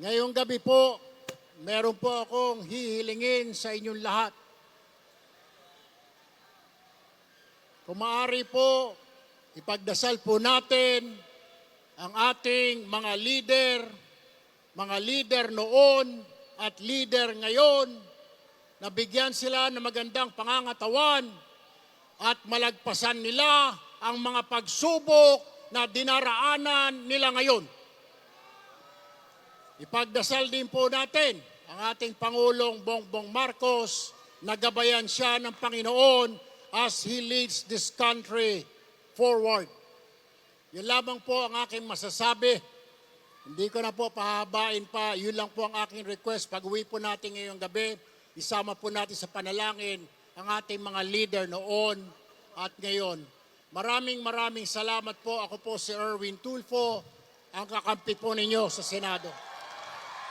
Ngayong gabi po, meron po akong hihilingin sa inyong lahat. Kung maaari po, ipagdasal po natin ang ating mga leader, mga leader noon at leader ngayon, na bigyan sila ng magandang pangangatawan at malagpasan nila ang mga pagsubok na dinaraanan nila ngayon. Ipagdasal din po natin ang ating Pangulong Bongbong Marcos na gabayan siya ng Panginoon as He leads this country forward. Yun lamang po ang aking masasabi. Hindi ko na po pahabain pa. Yun lang po ang aking request. Pag uwi po natin ngayong gabi, isama po natin sa panalangin ang ating mga leader noon at ngayon. Maraming maraming salamat po. Ako po si Erwin Tulfo, ang kakampi po ninyo sa Senado.